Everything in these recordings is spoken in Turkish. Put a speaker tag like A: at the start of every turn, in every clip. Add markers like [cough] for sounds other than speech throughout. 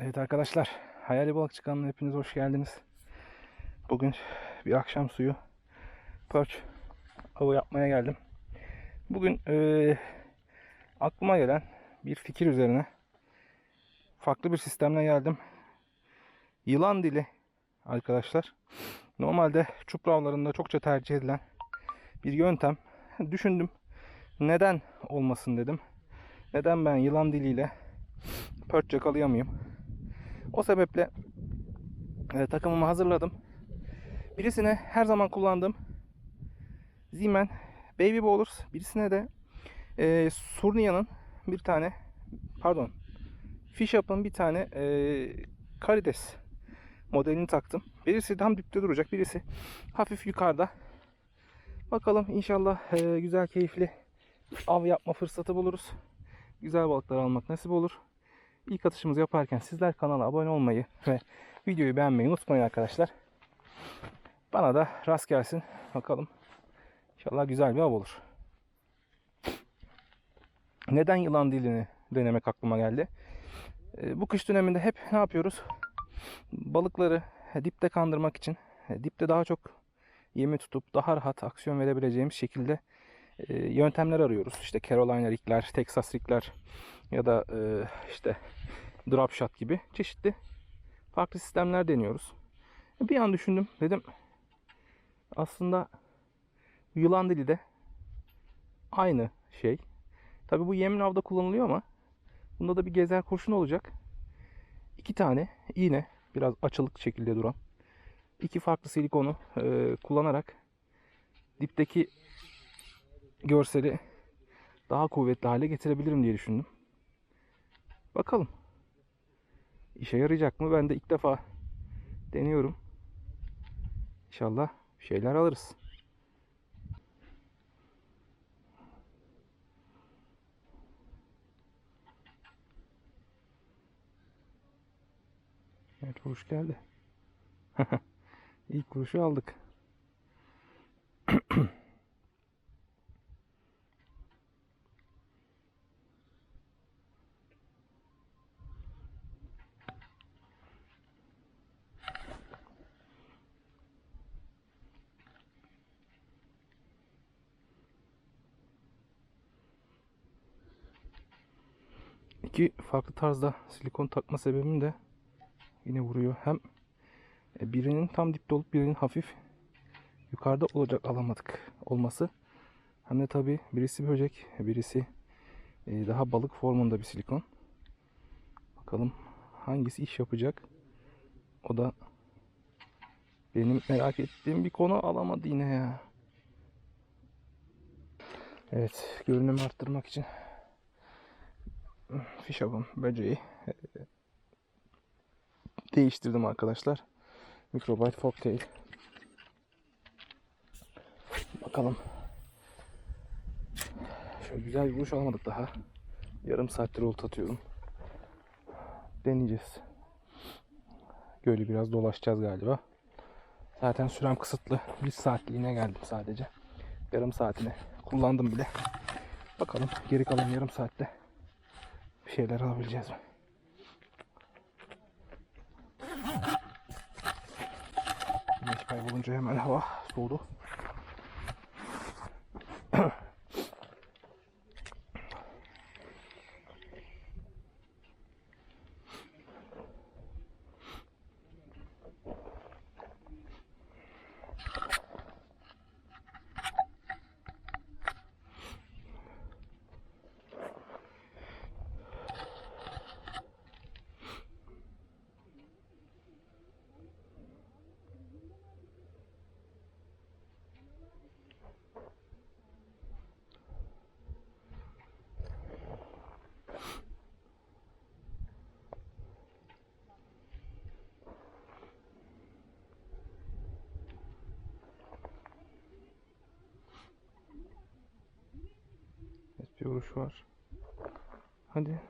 A: Evet arkadaşlar, Hayali Balık Çıkanı'na hepiniz hoş geldiniz. Bugün bir akşam suyu perch avı yapmaya geldim. Bugün eee, aklıma gelen bir fikir üzerine farklı bir sistemle geldim. Yılan dili arkadaşlar. Normalde çupra avlarında çokça tercih edilen bir yöntem. Düşündüm. Neden olmasın dedim. Neden ben yılan diliyle perch yakalayamayayım? O sebeple e, takımımı hazırladım. Birisine her zaman kullandığım Zeeman Baby Bowlers. Birisine de e, Surnia'nın bir tane pardon Fish Up'ın bir tane e, karides modelini taktım. Birisi tam dipte duracak. Birisi hafif yukarıda. Bakalım inşallah e, güzel keyifli av yapma fırsatı buluruz. Güzel balıklar almak nasip olur. İlk atışımızı yaparken sizler kanala abone olmayı ve videoyu beğenmeyi unutmayın arkadaşlar. Bana da rast gelsin. Bakalım. İnşallah güzel bir av olur. Neden yılan dilini denemek aklıma geldi? Ee, Bu kış döneminde hep ne yapıyoruz? Balıkları dipte kandırmak için e, dipte daha çok yemi tutup daha rahat aksiyon verebileceğimiz şekilde e, yöntemler arıyoruz. İşte Carolina rigler, Texas rigler ya da e, işte drop shot gibi çeşitli farklı sistemler deniyoruz. Bir an düşündüm. Dedim aslında yılan dili de aynı şey. Tabi bu yemin avda kullanılıyor ama bunda da bir gezer kurşun olacak. İki tane iğne biraz açılık şekilde duran iki farklı silikonu e, kullanarak dipteki görseli daha kuvvetli hale getirebilirim diye düşündüm. Bakalım. İşe yarayacak mı? Ben de ilk defa deniyorum. İnşallah şeyler alırız. Evet vuruş geldi. [laughs] İlk vuruşu aldık. [clears throat] İki farklı tarzda silikon takma sebebim de yine vuruyor. Hem e, birinin tam dipte olup birinin hafif yukarıda olacak alamadık olması. Hem de tabi birisi böcek, birisi e, daha balık formunda bir silikon. Bakalım hangisi iş yapacak. O da benim merak ettiğim bir konu alamadı yine ya. Evet, görünümü arttırmak için fiş avım böceği değiştirdim arkadaşlar. Microbite Folktail. Bakalım. Şöyle güzel bir vuruş alamadık daha. Yarım saattir olta atıyorum. Deneyeceğiz. Gölü biraz dolaşacağız galiba. Zaten sürem kısıtlı. Bir saatliğine geldim sadece. Yarım saatini kullandım bile. Bakalım geri kalan yarım saatte şeyler alabileceğiz mi? Güneş kaybolunca hemen hava soğudu. Evet, bir vuruş var. Hadi.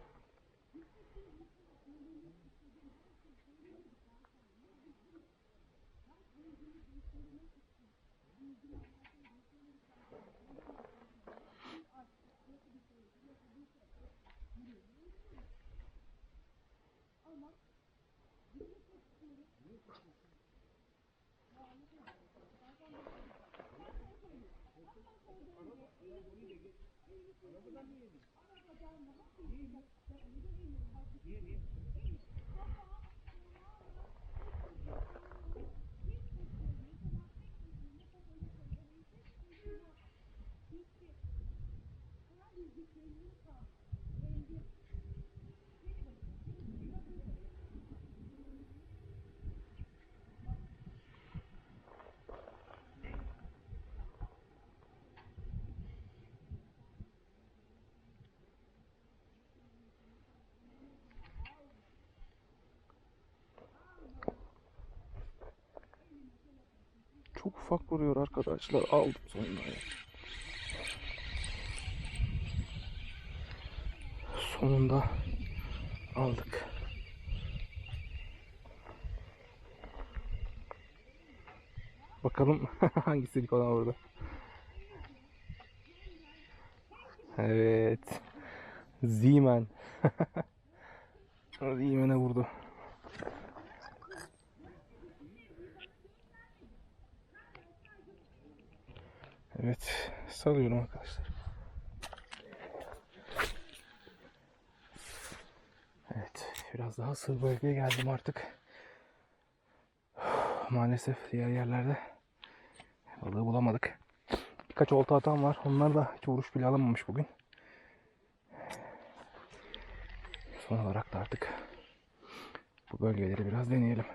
A: Thank you. Çok ufak vuruyor arkadaşlar. Aldım sonunda ya. Sonunda aldık. Bakalım [laughs] hangi silikon orada. Evet. Zeman. [laughs] Zeman'e vurdu. Evet. Salıyorum arkadaşlar. Evet. Biraz daha sığ bölgeye geldim artık. [sighs] Maalesef diğer yerlerde balığı bulamadık. Birkaç olta atan var. Onlar da hiç vuruş bile alamamış bugün. Son olarak da artık bu bölgeleri biraz deneyelim.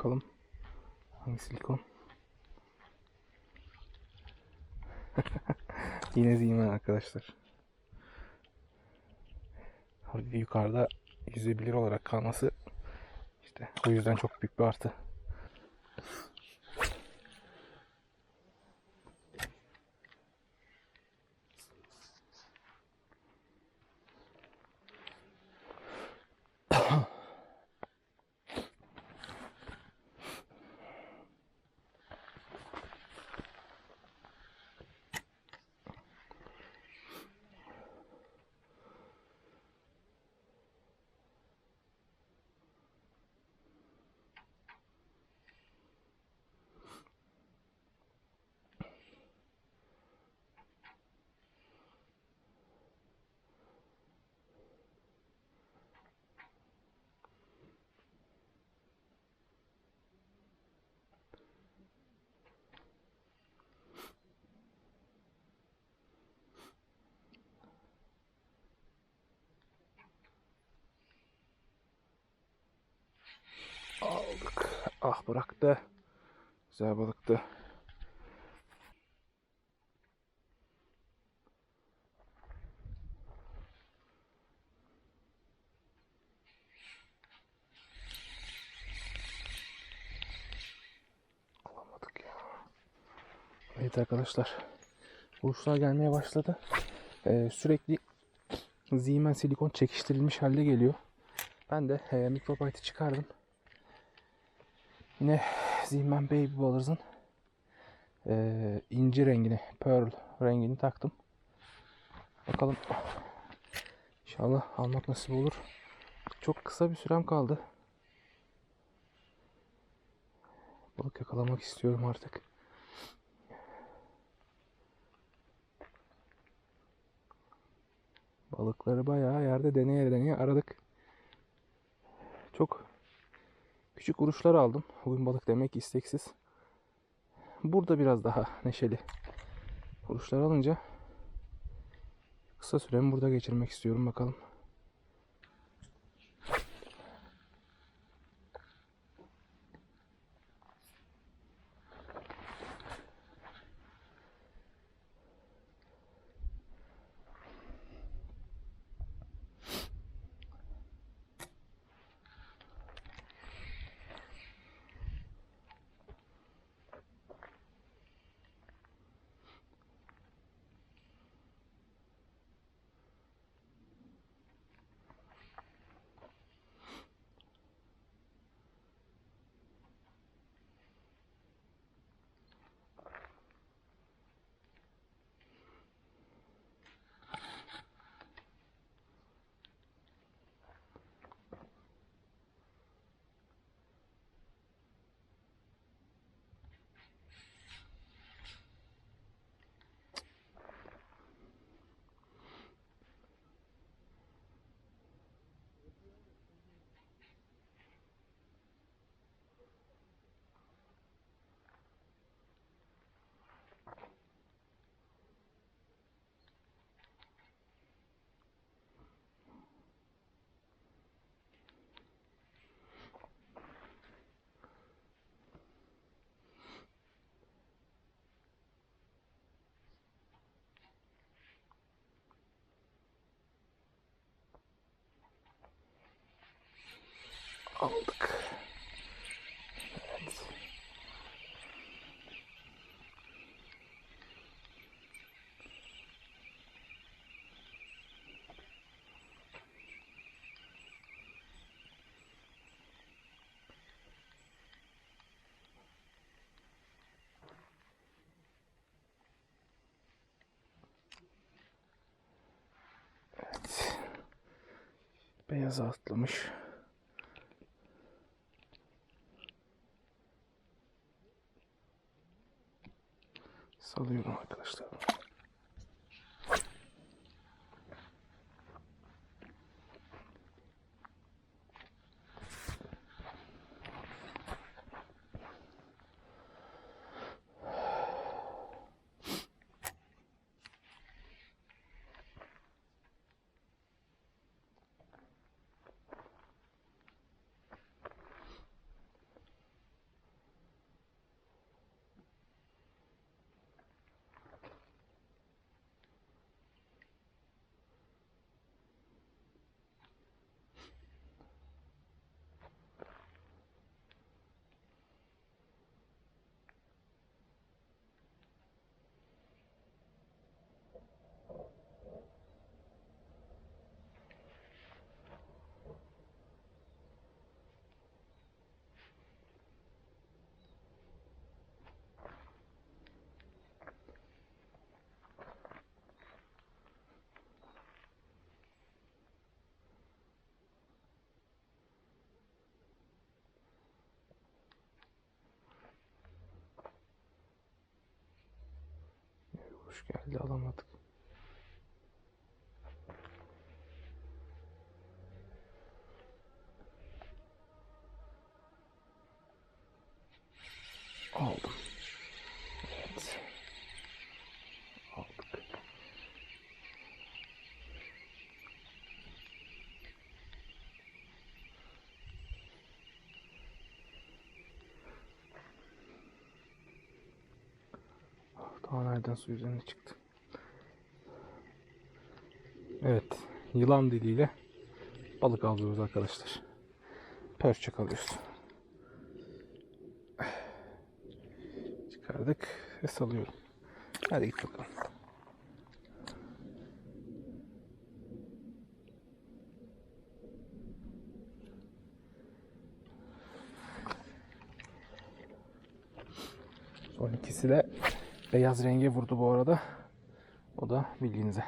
A: Bakalım hangi silikon? [laughs] Yine Zeman arkadaşlar. Harbi yukarıda yüzebilir olarak kalması işte o yüzden çok büyük bir artı. Aldık. Ah bıraktı. Güzel balıktı. Alamadık ya. Evet arkadaşlar. Vuruşlar gelmeye başladı. Ee, sürekli Zeeman silikon çekiştirilmiş halde geliyor. Ben de e, mikrobite'i çıkardım. Yine Zeeman Baby Ballers'ın e, inci rengini, pearl rengini taktım. Bakalım. İnşallah almak nasip olur. Çok kısa bir sürem kaldı. Balık yakalamak istiyorum artık. Balıkları bayağı yerde deneye deneye aradık. Çok küçük vuruşlar aldım. Bugün balık demek isteksiz. Burada biraz daha neşeli vuruşlar alınca kısa süremi burada geçirmek istiyorum bakalım. Aldık. Evet. Evet. Beyaz atlamış. Salıyorum arkadaşlar. Hoş geldi alamadık. Aldım. Evet. Aldık. Nereden su üzerine çıktı. Evet. Yılan diliyle balık alıyoruz arkadaşlar. Perçe alıyoruz. Çıkardık ve salıyorum. Hadi git bakalım. Son ikisi de beyaz renge vurdu bu arada. O da bilginize.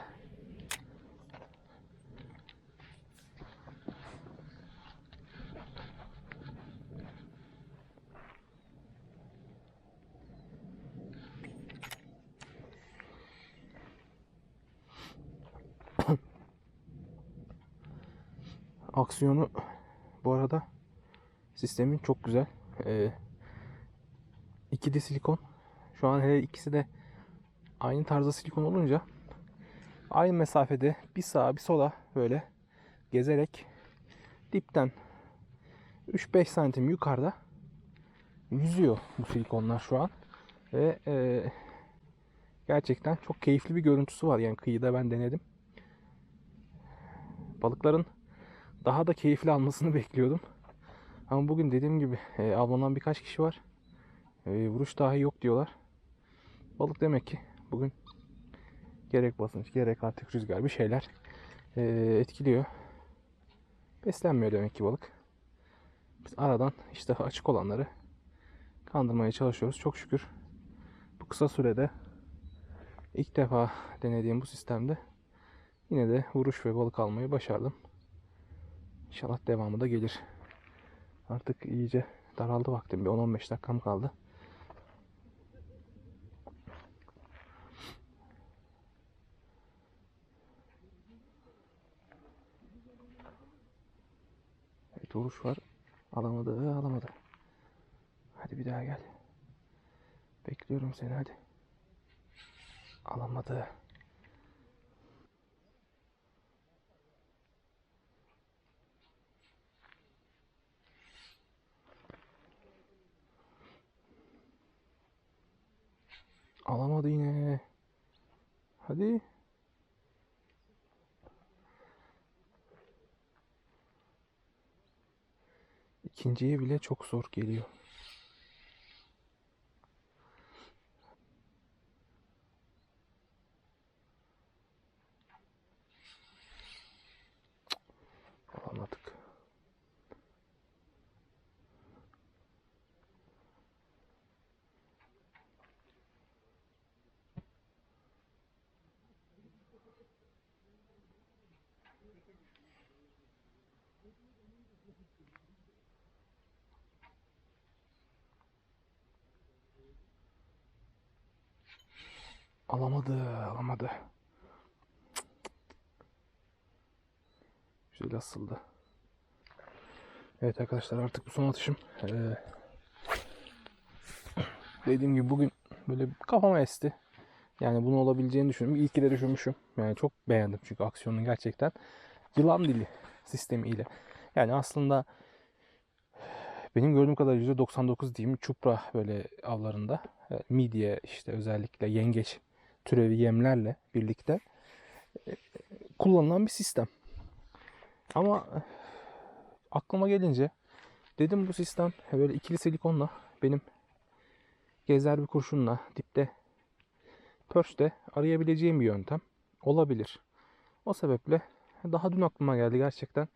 A: Aksiyonu bu arada sistemin çok güzel. Ee, ikili silikon. Şu an hele ikisi de aynı tarzda silikon olunca aynı mesafede bir sağa bir sola böyle gezerek dipten 3-5 santim yukarıda yüzüyor bu silikonlar şu an. Ve e, gerçekten çok keyifli bir görüntüsü var. Yani kıyıda ben denedim. Balıkların daha da keyifli almasını [laughs] bekliyordum. Ama bugün dediğim gibi e, avlanan birkaç kişi var. E, vuruş dahi yok diyorlar. Balık demek ki bugün gerek basınç gerek artık rüzgar bir şeyler e, etkiliyor. Beslenmiyor demek ki balık. Biz aradan işte açık olanları kandırmaya çalışıyoruz. Çok şükür bu kısa sürede ilk defa denediğim bu sistemde yine de vuruş ve balık almayı başardım. İnşallah devamı da gelir. Artık iyice daraldı vaktim. Bir 10-15 dakikam kaldı. Evet vuruş var. Alamadı, alamadı. Hadi bir daha gel. Bekliyorum seni hadi. Alamadı. Alamadı yine. Hadi. İkinciye bile çok zor geliyor. Cık, Alamadık. Alamadı, alamadı. Güzel asıldı. Evet arkadaşlar artık bu son atışım. Ee, dediğim gibi bugün böyle kafama esti. Yani bunu olabileceğini düşündüm. İyi de düşünmüşüm. Yani çok beğendim çünkü aksiyonun gerçekten yılan dili sistemiyle. Yani aslında benim gördüğüm kadar %99 diyeyim çupra böyle avlarında e, midye işte özellikle yengeç türevi yemlerle birlikte e, kullanılan bir sistem. Ama e, aklıma gelince dedim bu sistem böyle ikili silikonla benim gezer bir kurşunla dipte pörçte arayabileceğim bir yöntem olabilir. O sebeple daha dün aklıma geldi gerçekten.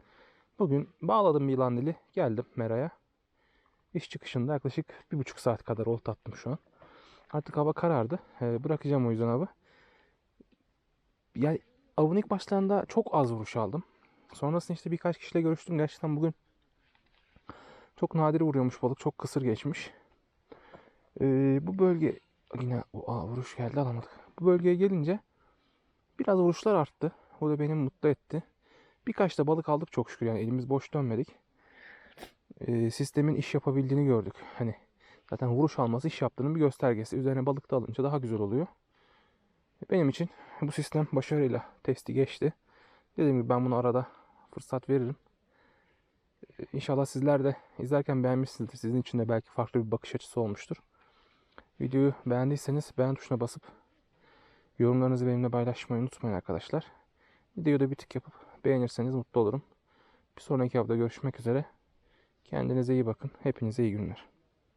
A: Bugün bağladım yılan dili geldim Mera'ya. İş çıkışında yaklaşık bir buçuk saat kadar olta attım şu an. Artık hava karardı. Ee, bırakacağım o yüzden avı. Yani avın ilk başlarında çok az vuruş aldım. Sonrasında işte birkaç kişiyle görüştüm. Gerçekten bugün çok nadir vuruyormuş balık. Çok kısır geçmiş. Ee, bu bölge yine aa, vuruş geldi alamadık. Bu bölgeye gelince biraz vuruşlar arttı. O da beni mutlu etti. Birkaç da balık aldık çok şükür. Yani elimiz boş dönmedik. Ee, sistemin iş yapabildiğini gördük. Hani zaten vuruş alması iş yaptığının bir göstergesi. Üzerine balık da alınca daha güzel oluyor. Benim için bu sistem başarıyla testi geçti. Dediğim gibi ben bunu arada fırsat veririm. Ee, İnşallah sizler de izlerken beğenmişsinizdir. Sizin için de belki farklı bir bakış açısı olmuştur. Videoyu beğendiyseniz beğen tuşuna basıp yorumlarınızı benimle paylaşmayı unutmayın arkadaşlar. Videoyu da bir tık yapıp beğenirseniz mutlu olurum. Bir sonraki hafta görüşmek üzere. Kendinize iyi bakın. Hepinize iyi günler.